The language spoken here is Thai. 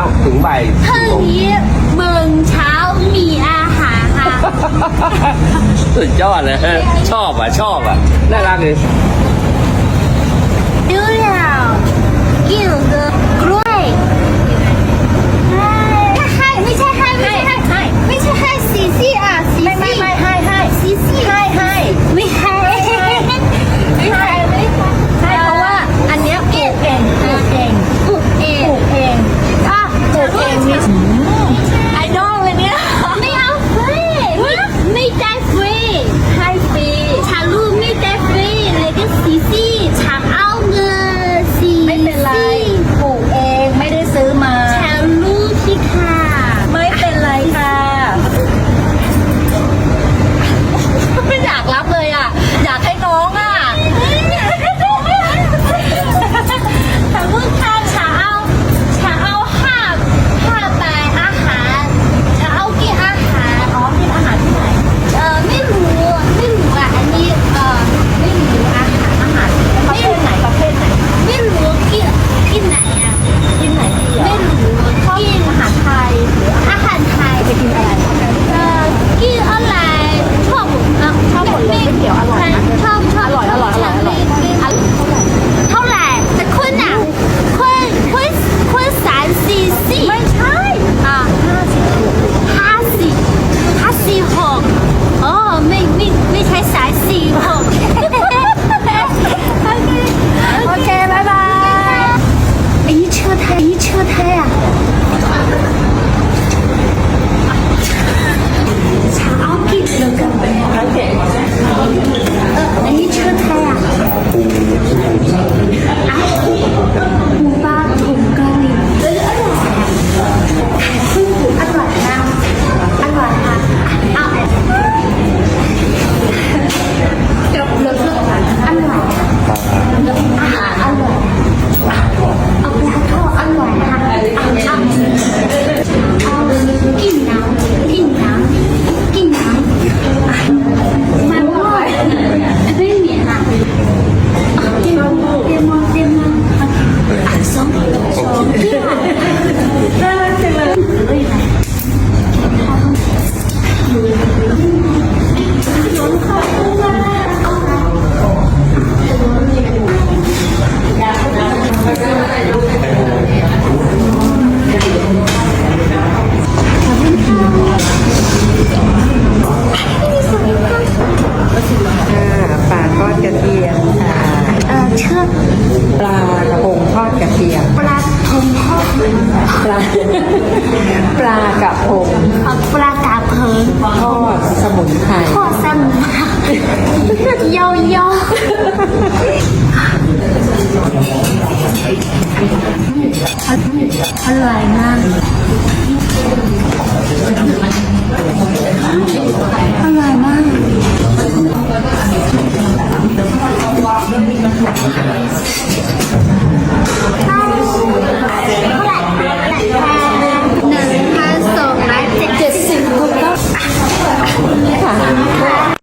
าถึงบ่ายพรุ่งนี้เมืองเช้ามีอาหารค่ะ สุดยอดเลยชอบอะ ชอบอะ น่ารักเลยดูแล้วกินเลย ปลาทอดกระเทียมชือปลากระพงทอดกระเทียม ปลาทงทอดปลา ปลากระพิงทอดสมุนไพร ทอดสมุนไพรโยโย